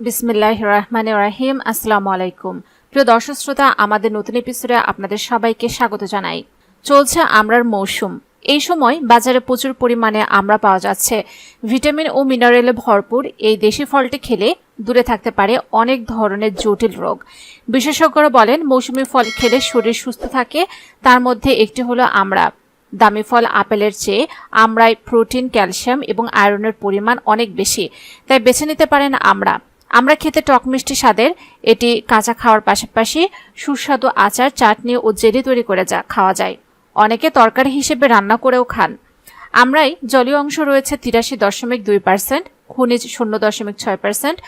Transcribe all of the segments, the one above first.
বিসমিল্লাহ রহমান রাহিম। আসসালামু আলাইকুম প্রিয় দর্শক শ্রোতা, আমাদের নতুন এপিসোডে আপনাদের সবাইকে স্বাগত জানাই। চলছে আমরার মৌসুম। এই সময় বাজারে প্রচুর পরিমাণে আমরা পাওয়া যাচ্ছে। ভিটামিন ও মিনারেলে ভরপুর এই দেশি ফলটি খেলে দূরে থাকতে পারে অনেক ধরনের জটিল রোগ। বিশেষজ্ঞরা বলেন, মৌসুমি ফল খেলে শরীর সুস্থ থাকে। তার মধ্যে একটি হলো আমরা। দামি ফল আপেলের চেয়ে আমরায় প্রোটিন, ক্যালসিয়াম এবং আয়রনের পরিমাণ অনেক বেশি। তাই বেছে নিতে পারেন আমরা। আমরা খেতে টক মিষ্টি স্বাদের, এটি কাঁচা খাওয়ার পাশাপাশি সুস্বাদু আচার, চাটনি ও জেলি তৈরি করে যা খাওয়া যায়। অনেকে তরকারি হিসেবে রান্না করেও খান। আমরাই জলীয় অংশ রয়েছে তিরাশি দশমিক দুই পার্সেন্ট, খনিজ শূন্য দশমিক ছয় পার্সেন্ট,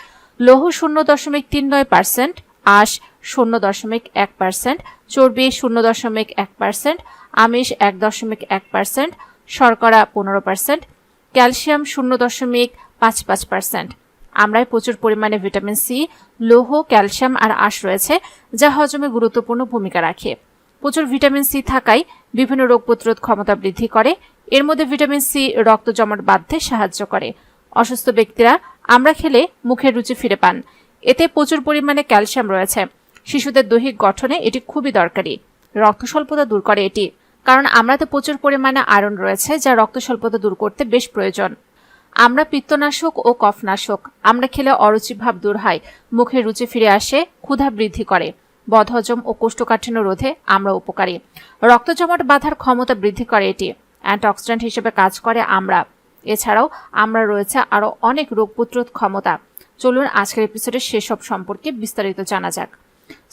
লৌহ শূন্য দশমিক তিন নয় পার্সেন্ট, আঁশ শূন্য দশমিক এক পার্সেন্ট, চর্বি শূন্য দশমিক এক পার্সেন্ট, আমিষ এক দশমিক এক পার্সেন্ট, শর্করা পনেরো পার্সেন্ট, ক্যালসিয়াম শূন্য দশমিক পাঁচ পাঁচ পার্সেন্ট। আমরায় প্রচুর পরিমাণে ভিটামিন সি, লৌহ, ক্যালসিয়াম আর আঁশ রয়েছে, যা হজমে গুরুত্বপূর্ণ ভূমিকা রাখে। প্রচুর ভিটামিন সি থাকায় বিভিন্ন রোগ প্রতিরোধ ক্ষমতা বৃদ্ধি করে। এর মধ্যে ভিটামিন সি রক্ত জমাট বাঁধতে সাহায্য করে। অসুস্থ ব্যক্তিরা আমরা খেলে মুখের রুচি ফিরে পান। এতে প্রচুর পরিমাণে ক্যালসিয়াম রয়েছে। শিশুদের দৈহিক গঠনে এটি খুবই দরকারি। রক্ত স্বল্পতা দূর করে এটি। কারণ আমরাতে প্রচুর পরিমাণে আয়রন রয়েছে, যা রক্ত স্বল্পতা দূর করতে বেশ প্রয়োজন। আমরা পিত্তনাশক ও কফনাশক। আমরা খেলে অরুচি ভাব দূর হয়, মুখে রুচি ফিরে আসে, ক্ষুধা বৃদ্ধি করে। বদহজম ও কোষ্ঠকাঠিন্য রোধে আমরা উপকারী। রক্ত জমাট বাঁধার ক্ষমতা বৃদ্ধি করে এটি। অ্যান্টিঅক্সিডেন্ট হিসেবে কাজ করে আমরা। এছাড়াও আমরা রয়েছে আরও অনেক রোগ প্রতিরোধ ক্ষমতা। চলুন আজকের এপিসোডের সেসব সম্পর্কে বিস্তারিত জানা যাক।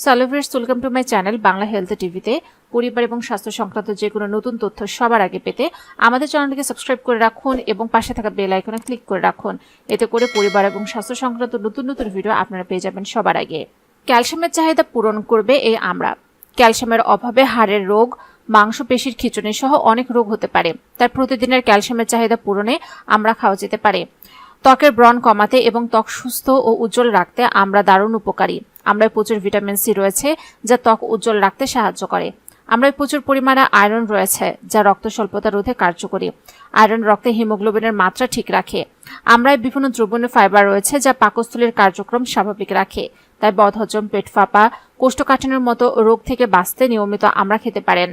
সালোভিয়ার্স welcome to my channel Bangla health টিভিতে, পরিবার এবং স্বাস্থ্য সংক্রান্ত যে কোনো নতুন তথ্য সবার আগে পেতে আমাদের চ্যানেলটিকে সাবস্ক্রাইব করে রাখুন এবং পাশে থাকা বেল আইকনে ক্লিক করে রাখুন। এতে করে পরিবার এবং স্বাস্থ্য সংক্রান্ত নতুন নতুন ভিডিও আপনারা পেয়ে যাবেন সবার আগে। ক্যালসিয়ামের চাহিদা পূরণ করবে এই আমরা। ক্যালসিয়ামের অভাবে হাড়ের রোগ, মাংসপেশির খিঁচুনি সহ অনেক রোগ হতে পারে। তাই প্রতিদিনের ক্যালসিয়ামের চাহিদা পূরণে আমরা খাওয়া যেতে পারে। ত্বকের ব্রণ কমাতে এবং ত্বক সুস্থ ও উজ্জ্বল রাখতে আমরা দারুণ উপকারী। আমরায় প্রচুর ভিটামিন সি রয়েছে যা ত্বক উজ্জ্বল রাখতে সাহায্য করে। আমরায় প্রচুর পরিমাণে আয়রন রয়েছে যা রক্ত স্বল্পতা রোধে কার্যকরী। আয়রন রক্তে হিমোগ্লোবিনের মাত্রা ঠিক রাখে। আমরায় বিভিন্ন দ্রবণীয় ফাইবার রয়েছে যা পাকস্থলীর কার্যক্রম স্বাভাবিক রাখে। তাই বদহজম, পেট ফাঁপা, কোষ্ঠকাঠিন্যের মতো রোগ থেকে বাঁচতে নিয়মিত আমরা খেতে পারেন।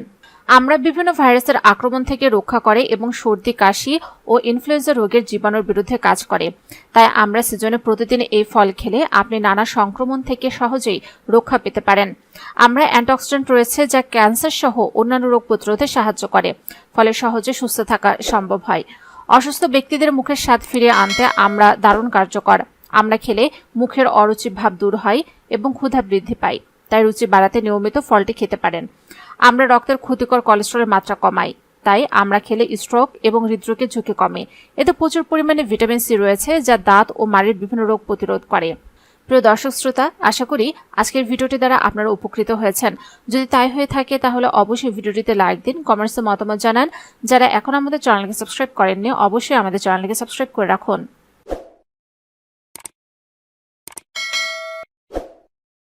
আমরা বিভিন্ন ভাইরাসের আক্রমণ থেকে রক্ষা করে এবং সর্দি, কাশি ও ইনফ্লুয়েঞ্জা রোগের জীবাণুর বিরুদ্ধে কাজ করে। তাই আমরা সিজনে প্রতিদিন এই ফল খেলে আপনি নানা সংক্রমণ থেকে সহজেই রক্ষা পেতে পারেন। আমরা অ্যান্টিঅক্সিডেন্ট রয়েছে যা ক্যান্সার সহ অন্যান্য রোগ প্রতিরোধে সাহায্য করে, ফলে সহজে সুস্থ থাকা সম্ভব হয়। অসুস্থ ব্যক্তিদের মুখের স্বাদ ফিরিয়ে আনতে আমরা দারুণ কার্যকর। আমরা খেলে মুখের অরুচি ভাব দূর হয় এবং ক্ষুধা বৃদ্ধি পায়। তাই রুচি বাড়াতে নিয়মিত ফলটি খেতে পারেন। আমরা রক্তের ক্ষতিকর কোলেস্ট্রলের মাত্রা কমাই, তাই আমরা খেলে স্ট্রোক এবং হৃদরোগের ঝুঁকি কমে। এতে প্রচুর পরিমাণে ভিটামিন সি রয়েছে, যা দাঁত ও মাড়ির বিভিন্ন রোগ প্রতিরোধ করে। প্রিয় দর্শক শ্রোতা, আশা করি আজকের ভিডিওটি দ্বারা আপনারা উপকৃত হয়েছেন। যদি তাই হয়ে থাকে, তাহলে অবশ্যই ভিডিওটিতে লাইক দিন কমেন্টসে মতামত জানান। যারা এখন আমাদের চ্যানেলকে সাবস্ক্রাইব করেননি, অবশ্যই আমাদের চ্যানেলকে সাবস্ক্রাইব করে রাখুন।